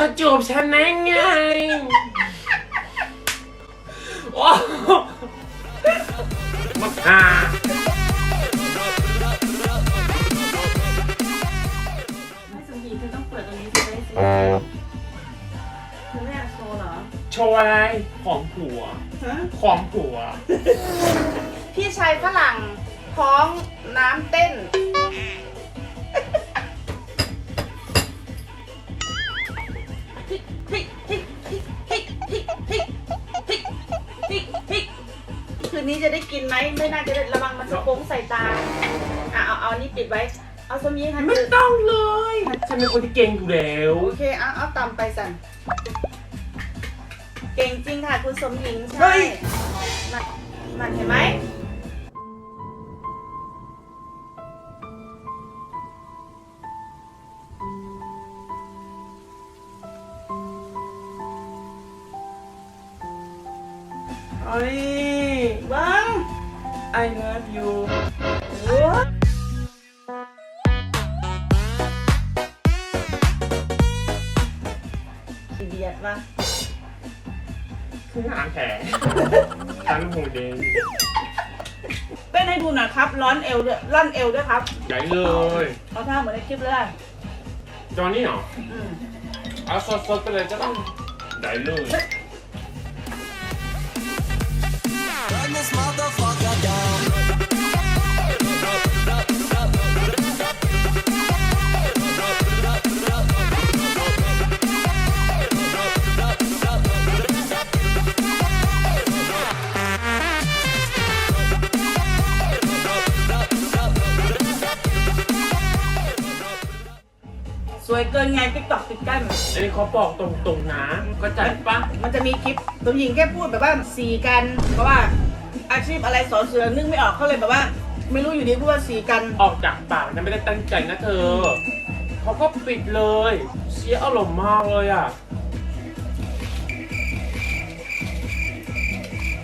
อจูบฉันได้ไงโอ้มาอ่าไม่สมหญิงเธอต้องเปิดตรงนี้จะได้สิเธอไม่อยากโชว์เหรอ โชว์อะไร ของผัว ฮะ ของผัว พี่ชายฝรั่งท้องน้ำเต้น จะได้ระวังมันจะโค้งใส่ตา อะเอาเอานี่ปิดไว้ เอาสมีหันไม่จืดต้องเลย ฉันเป็นคนที่เก่งอยู่แล้ว โอเคเอาเอาตามไปสันเก่งจริงค่ะคุณสมหญิง เฮ้ใช่ยนั่นนั่นเห็นไหม เดียดวะคือหางแขนฉันหูแดงเต้นให้ดูหน่อยครับร้อนเอวด้วยร่อนเอวด้วยครับ ใหญ่เลยเอาท่าเหมือนในคลิปเลยจอนี่เหรอ อืมเอาสดๆไปเลยจะต้องได้เลย เขาบอกตรงๆนะก็จัดปะมันจะมีคลิปตัวหญิงแค่พูดแบบว่าสีกัน เพราะว่าอาชีพอะไรสอนเสือนึกไม่ออกเขาเลยแบบว่า ไม่รู้อยู่ดีพูดว่าสีกัน ออกจากปากนะไม่ได้ตั้งใจนะเธอเขาก็ปิดเลย เสียอารมณ์มากเลยอะ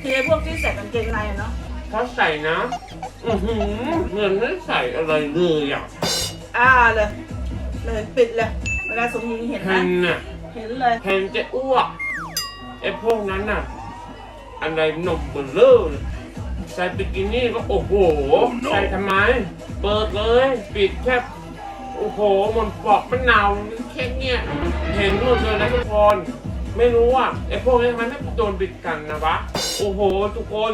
คือไอ้พวกที่ใส่กางเกงในอะเนาะเขาใส่นะ อือหือเหมือนไม่ใส่อะไรเลยอะ อ่าเลยเลยปิดเลย เวลาสมหญิงเห็นเพนะนน่ะเห็นเลยเพนจะอ้วกไอ้พวกนั้นน่ะ อะไรหนมเบลเลอร์เลยใส่บิกินี่ก็โอ้โห ใส่ทำไม เปิดเลย ปิดแค่โอ้โหมันปอกมะนาวแค่เนี้ยเห็นหมดเลยนะทุกคน ไม่รู้อะไอ้พวกนี้ทำไมไม่โดนปิดกันนะวะ โอ้โห ทุกคน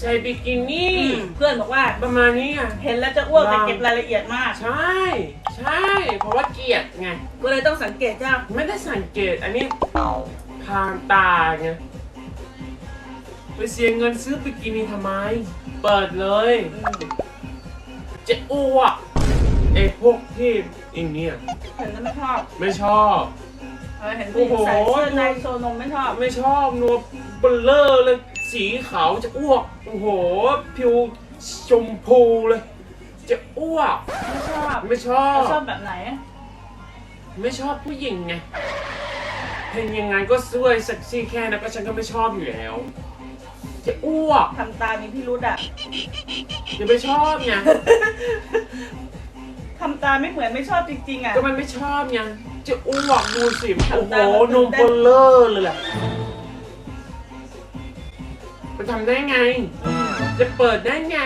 ใส่บิกินี่ เพื่อนบอกว่า ประมาณนี้อะ เห็นแล้วจะอ้วกแต่เก็บรายละเอียดมาก ใช่ ใช่ เพราะว่าเกลียดไง ก็เลยต้องสังเกตจ้าไม่ได้สังเกต อันนี้พางตาไงไปเสียเงินซื้อบิกินี่ทำไม เปิดเลย จะอ้วกไอ้พวกที่อินเนี่ยเห็นแล้วไม่ชอบไม่ชอบ เออเห็นผู้หญิงใส่เสื้อในโชว์นมไม่ชอบ ไม่ชอบนัวเบลเลอร์เลย สีขาวจะอ้วก โอ้โห ผิวชมพูเลย จะอ้วก ไม่ชอบไม่ชอบแล้วชอบแบบไหน ไม่ชอบผู้หญิงไงเห็นยังไงก็สวยเซ็กซี่แค่นั้นก็ฉันก็ไม่ชอบอยู่แล้ว จะอ้วกทำตามีพิรุธอะอย่าไปชอบไง ทำตาไม่เหมือนไม่ชอบจริงๆอะ ก็มันไม่ชอบไง จะอ้วกดูสิ โอ้โหทำตามมันนมตื่นเต้นเบลเลอร์เลยแหละ ไปทำได้ไง จะเปิดได้ไง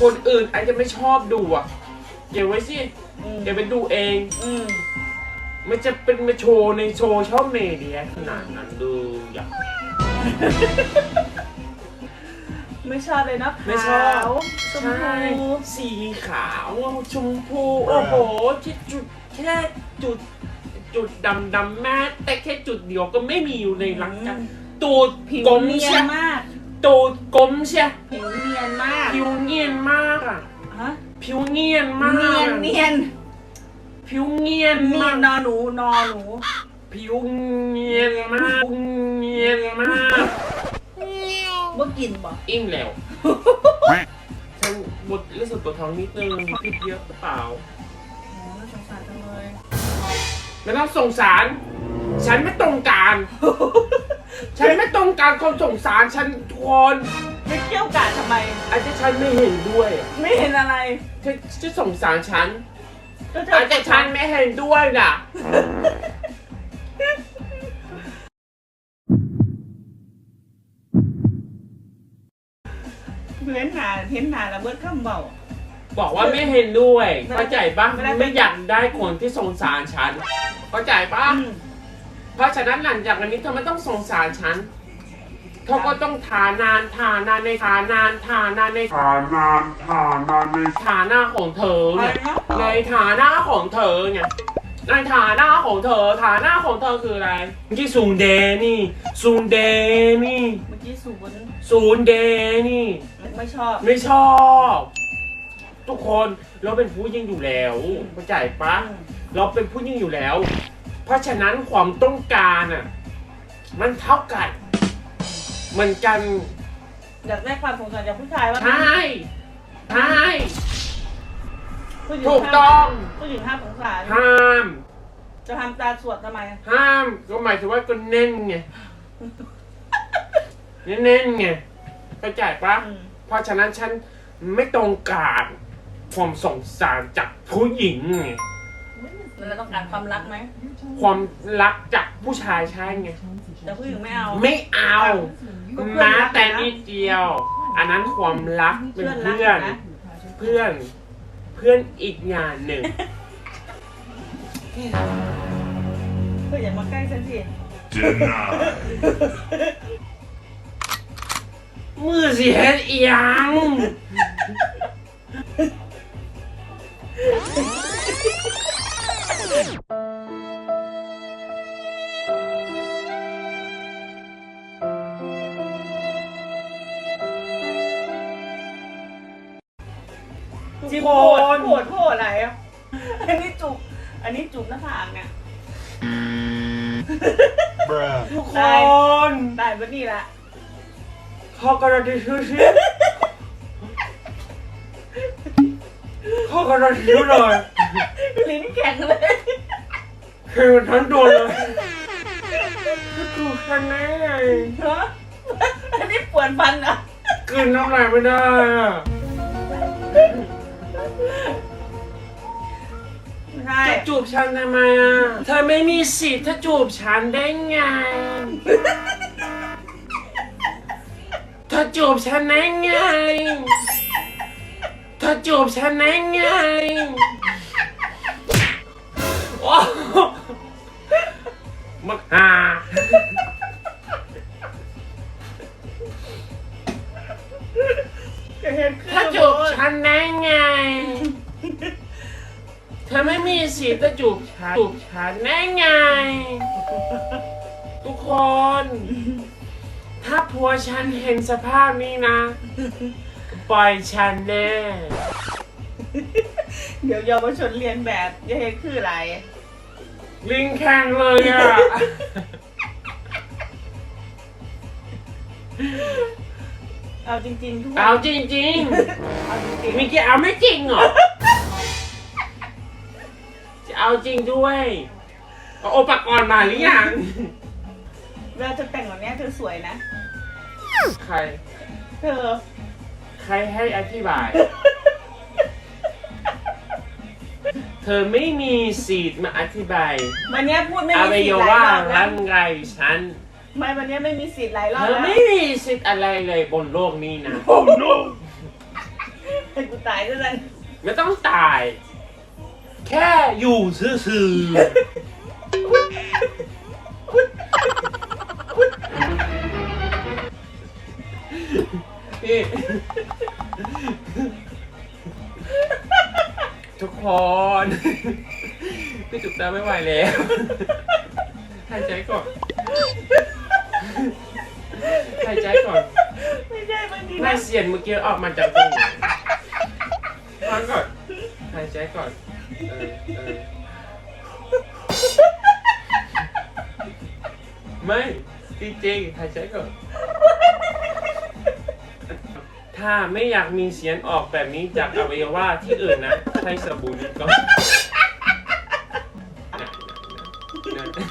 คนอื่นอาจจะไม่ชอบดูอะเก็บไว้สิอืมเดี๋ยวไปดูเองอืมไม่จะเป็นมาโชว์ในโชว์ช่องเมเดียขนาดนั้นเลยอะไม่ชอบเลยนะไม่ชอบขาวชมใช่พูสีขาวชมพูโอ้โหที่จุดแค่จุด จุดดำดำๆแม่แต่แค่จุดเดียวก็ไม่มีอยู่ในร่างกาย ตูดผิวกลมเนียเชีนยมาก ตูดกลมเชียผิวเนียนมากผิวเนียนมากอะฮะผิวเนียนมากเนียนเนียนผิวเนียนเนียมานกนอหนูนอหนูผิวเนียนมากเนียนมากบ่กินบ่อิ่มแล้วฉันบดรู้สึกปวดท้องนิดนึงพิษเยอะหรือเปล่าโอ้น่าสงสารจังเลยไม่ต้องสงสาร ฉันไม่ต้องการ ฉันไม่ต้องการคนสงสารฉันทุกคนจะเกี่ยวกาดทำไม ไอาที่ฉันไม่เห็นด้วยไม่เห็นอะไรเธอจะสงสารฉันอาจจที่ฉันไม่เห็นด้วยน่ะ เห็นหน้าเห็นหน้าระเบิดข้ามเบา บอกว่าไม่เห็นด้วยเข้าใจปะไมื่อยากได้คนที่สงสารฉันเข้าใจปะ เพราะฉะนั้นหลังจากวันนี้เธอไม่ต้องสงสารฉันเธอก็ต้องทานานทานานในทานานทานานในฐานานฐานานในฐานะของเธอเนี่ยในฐานะของเธอเนี่ยในฐานะของเธอฐานะของเธอคืออะไรเมื่อกี้ซูนเดนี่ซูนเดนี่เมื่อกี้สูบนซูนเดนี่ ไม่ชอบ ไม่ชอบ ทุกคนเราเป็นผู้ยิ่งอยู่แล้วเข้าใจปะเราเป็นผู้ยิ่งอยู่แล้ว เพราะฉะนั้นความต้องการอะมันเท่ากันเหมือนกันอยากได้ความสงสารจากผู้ชายว่าใช่ใช่ผู้หญิงถูกต้องผู้หญิงห้ามสงสารห้ามจะทำตาสวดทำไมห้ามก็หมายถึงว่าก็เน้นไงเน้นๆไงเข้าใจปะอืมเพราะฉะนั้นฉันไม่ต้องการความสงสารจากผู้หญิงไง แล้วเราต้องการความรักไหมความรักจากผู้ชายใช่ไง แต่ผู้หญิงไม่เอา ไม่เอาก็เพื่อนแม้รักแต่นะ นิดเดียว อันนั้นความรักเป็นเพื่เพื่ออนนรักนะเพื่อน เพื่อนอีกงานหนึ่ง เพื่อนอย่ามาใกล้ฉันสิ denied มือสิเฮ็ดอีหยัง คโผดนโผดโผดอะไรอะอันนี้จุกอันนี้จุกหน้าผากเนี่ย bruh ทุกคได้นได้ปะนี่ละขอกระดาษทิชชู่สิขอกระดาษทิชชู่หน่อยลิ้นแข็งเลยเค็มทั้งตัวเลยกูแค่ไหนเนาะอันนี้ปวดฟันอะ กลืนน้ำลายไม่ได้อะ จะจูบฉันทำไมอะเธอไม่มีสิทธิ์ถ้าจูบฉันได้ไง เธอจูบฉันได้ไง เธอจูบฉันได้ไงโอ้มักหา ม่มีสิทธิ์จะจูบฉันจูบฉันได้ไง ทุกคน ถ้าผัวฉันเห็นสภาพนี้นะ ปล่อยฉันแน่ เดี๋ยวเยาวชนเรียนแบบจะเห็นคืออะไร ลิงแข่งเลยอะ เอาจริงๆทุกคนเอาจริงเอาจริงๆมิกกี้เอาไม่จริงเหรอจะ เอาจริงด้วยเอาโอปกรณ์มาหรือยังๆเวลาเธอแต่งแบบเนี้ยเธอสวยนะ ใคร เธอ ใครให้อธิบาย เธอไม่มีสิทธิ์มาอธิบายวันเนี้ยพูดไม่อมีวัสิทยธิ์หลาว่ายรอบแล้ร่าวงกายฉัน ไม่วันเนี้ยไม่มีสิทธิ์หลายรอเธบอแล้วไม่มีสิทธิ์อะไรเลยบนโลกนี้นะ oh no ให้กูตายซะเลยไม่ต้องตาย แค่อยู่ซื่อๆนี่ทุกคนพี่จุกตาไม่ไหวแล้วหายใจก่อนหายใจก่อนไม่ใช่บางทีหน้านะเสียนเมื่อกี้ออกมาจากตรงไหนฟังก่อนหายใจก่อนเออเออ ไม่ จริงๆหายใจก่อน ถ้าไม่อยากมีเสียงออกแบบนี้จากอวัยวะที่อื่นนะ ใช้สบู่นี้ก่อนนะนะนะ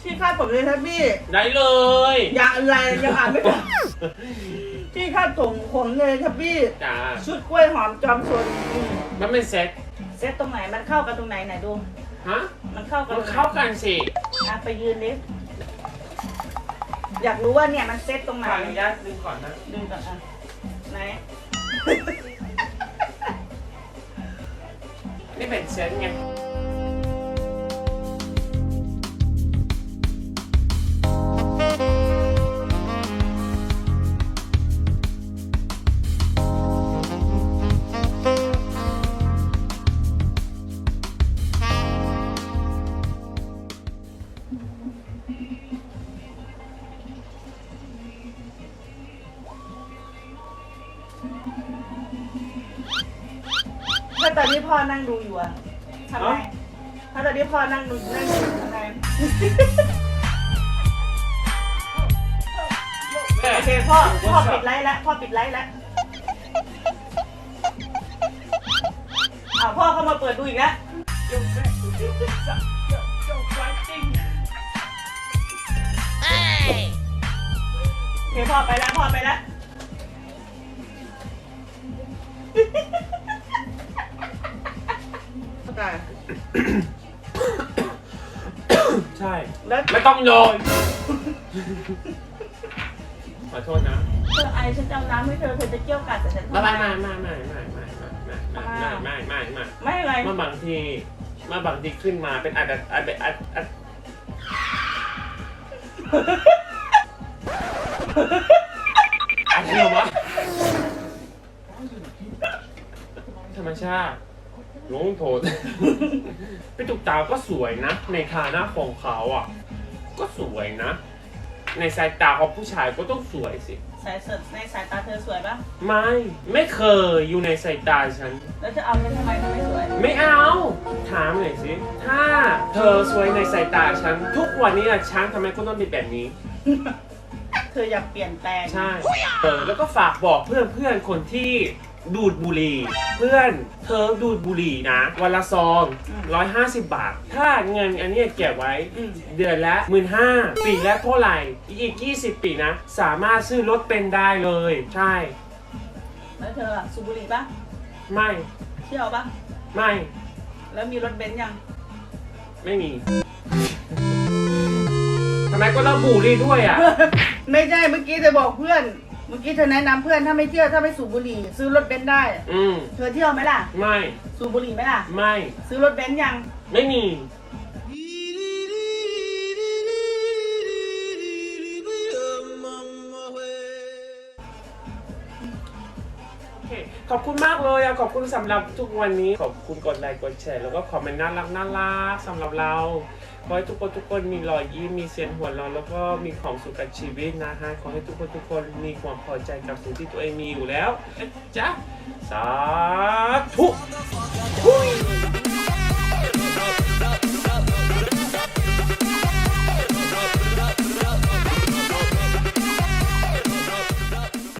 ที่คาดผมเลยครับพี่ ได้เลย อย่างอะไรยังอ่านไม่จบ ที่คาดผมผมเลยครับพี่ จ้าชุดกล้วยหอมจอมชนอืมมันเป็นเซ็ตเซตตรงไหนมันเข้ากันตรงไหนไหนดู ฮะมันเข้ากันมันเข้ากันสิอะไปยืนดิอยากรู้ว่าเนี่ยมันเซ็ตตรงไหนขออนุญาตดึงก่อนนะดึงก่อนอะไหน นี่เป็นเซนไง พ่อนั่งดูอยู่อะทำไงถ้าตอนนี้พ่อนั่งดูนั่งดูอยู่ทำไงแม่โอเคพ่อพ่อปิดไลฟ์แล้วพ่อปิดไลฟ์แล้วอ้าวพ่อเข้ามาเปิดดูอีกแล้วโอเคพ่อไปแล้วพ่อไปแล้ว ได้ใช่ แล้วไม่ต้องโยนขอโทษนะเธอไอฉันจำน้ำให้เธอเธอจะเกี่ยวกัดแต่ฉันไม่ไม่ไม่ไม่ไม่ไม่ไม่ไม่ไม่ไม่ไม่ไม่ไม่อะไรเมื่อบางทีเมื่อบางทีขึ้นมาเป็นอัดอัดอัดอัดอัดอะไรวะธรรมชาติ ลงโทษ พี่ตุกตาก็สวยนะ ในฐานะของเขาอะ ก็สวยนะ ในสายตาของผู้ชายก็ต้องสวยสิ สายเสิร์ฟในสายตาเธอสวยปะไม่ไม่เคยอยู่ในสายตาฉัน แล้วจะเอาเงินทำไมเธอไม่สวย ไม่เอา ถามหน่อยสิ ถ้าเธอสวยในสายตาฉัน ทุกวันนี้อะฉันทำไมก็ต้องเป็นแบบนี้ เธออยากเปลี่ยนแปลง ใช่เออแล้วก็ฝากบอกเพื่อนเพื่อนๆคนที่ ดูดบุหรี่เพื่อนเธอดูดบุหรี่นะวันละซองร้อยห้าสิบบาท ถ้าเงินอันเนี้ยเก็บไว้อืมเดือนละหมื่นห้าปีละเท่าไหร่ อีก20ปีนะ สามารถซื้อรถเป็นได้เลย ใช่ แล้วเธออะสูบบุหรี่ปะไม่เที่ยวปะไม่แล้วมีรถเบนซ์ยังไม่มีทำไมก็ต้องบุหรี่ด้วยอะ ไม่ใช่เมื่อกี้เธอบอกเพื่อน เมื่อกี้เธอแนะนำเพื่อนถ้าไม่เที่ยวถ้าไม่สูบบุหรี่ ซื้อรถเบนซ์ได้ อืม เธอเที่ยวไหมล่ะ ไม่ สูบบุหรี่ไหมล่ะ ไม่ ซื้อรถเบนซ์ยัง ไม่มี อบคุณมากเลยอะขอบคุณสำหรับทุกวันนี้ ขอบคุณกดไลค์กดแชร์แล้วก็คอมเมนต์น่ารักน่ารักสำหรับเราขอให้ทุกคนทุกคนมีรอยยิ้มมีเสียงหัวเราะแล้วก็มีความสุขกับชีวิตนะฮะขอให้ทุกคนทุกคนมีความพอใจกับสิ่งที่ตัวเองมีอยู่แล้วนะจ๊ะสาธุ